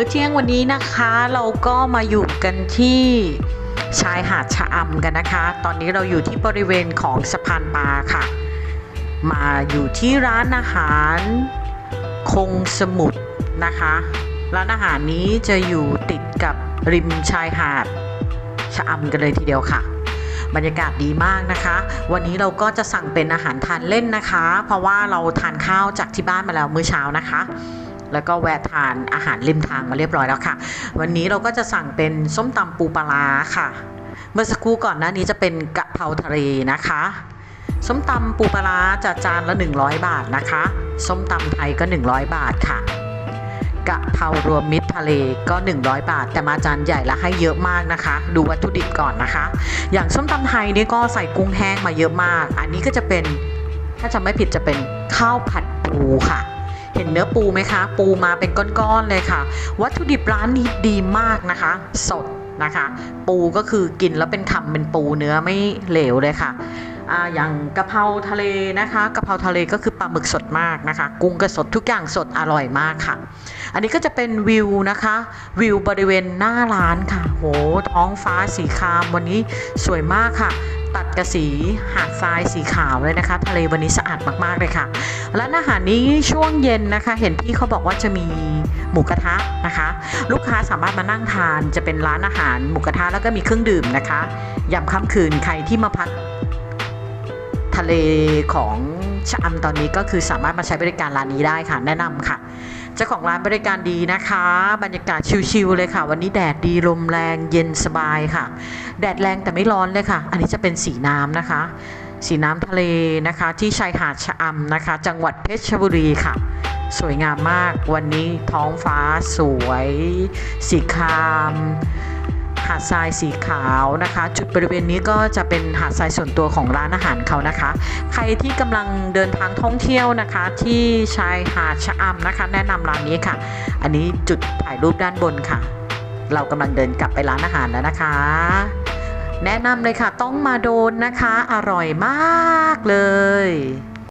มื้อเที่ยงวันนี้นะคะ เราก็มาอยู่กันที่ชายหาดชะอำกันนะคะ ตอนนี้เราอยู่ที่บริเวณของสะพานปลาค่ะ มาอยู่ที่ร้านอาหารคงสมุทรนะคะ ร้านอาหารนี้จะอยู่ติดกับริมชายหาดชะอำกันเลยทีเดียวค่ะ บรรยากาศดีมากนะคะ วันนี้เราก็จะสั่งเป็นอาหารทานเล่นนะคะ เพราะว่าเราทานข้าวจากที่บ้านมาแล้วมื้อเช้านะคะ แล้วก็แวะทานอาหารริมทางมาเรียบร้อยแล้วค่ะ วันนี้เราก็จะสั่งเป็นส้มตำปูปลาค่ะ เมื่อสักครู่ก่อนหน้านี้จะเป็นกะเพราทะเลนะคะ ส้มตำปูปลาจะจานละ 100 บาทนะคะ ส้มตำไทยก็ 100 บาทค่ะกะเพรารวมมิตรทะเลก็ 100 บาท แต่มาจานใหญ่และให้เยอะมากนะคะ ดูวัตถุดิบก่อนนะคะ อย่างส้มตำไทยนี่ก็ใส่กุ้งแห้งมาเยอะมาก อันนี้ก็จะเป็นถ้าจำไม่ผิดจะเป็นข้าวผัดปูค่ะ เห็นเนื้อปูไหมคะ ปูมาเป็นก้อนๆเลยค่ะ วัตถุดิบร้านนี้ดีมากนะคะ สดนะคะ ปูก็คือกินแล้วเป็นคำเป็นปูเนื้อไม่เหลวเลยค่ะอย่างกะเพราทะเลนะคะกะเพราทะเลก็คือปลาหมึกสดมากนะคะ กุ้งก็สดทุกอย่างสดอร่อยมากค่ะ อันนี้ก็จะเป็นวิวนะคะ วิวบริเวณหน้าร้านค่ะ โหท้องฟ้าสีครามวันนี้สวยมากค่ะ ตัดกระสีหาดทรายสีขาวเลยนะคะ ทะเลวันนี้สะอาดมากๆเลยค่ะร้านอาหารนี้ช่วงเย็นนะคะ เห็นพี่เขาบอกว่าจะมีหมูกระทะนะคะ ลูกค้าสามารถมานั่งทานจะเป็นร้านอาหารหมูกระทะแล้วก็มีเครื่องดื่มนะคะยามค่ำคืนใครที่มาพักทะเลของ ชะอำตอนนี้ก็คือสามารถมาใช้บริการร้านนี้ได้ค่ะ แนะนำค่ะเจ้าของร้านบริการดีนะคะ บรรยากาศชิลๆเลยค่ะ วันนี้แดดดีลมแรงเย็นสบายค่ะ แดดแรงแต่ไม่ร้อนเลยค่ะ อันนี้จะเป็นสีน้ำนะคะ สีน้ำทะเลนะคะ ที่ชายหาดชะอำนะคะ จังหวัดเพชรบุรีค่ะสวยงามมากวันนี้ท้องฟ้าสวย สีครามหา ดทรายสีขาวนะคะ จุดบริเวณนี้ก็จะเป็นหาดทรายส่วนตัวของร้านอาหารเขานะคะ ใครที่กำลังเดินทางท่องเที่ยวนะคะ ที่ชายหาดชะอำนะคะ แนะนำร้านนี้ค่ะ อันนี้จุดถ่ายรูปด้านบนค่ะ เรากำลังเดินกลับไปร้านอาหารแล้วนะคะ แนะนำเลยค่ะต้องมาโดนนะคะ อร่อยมากเลย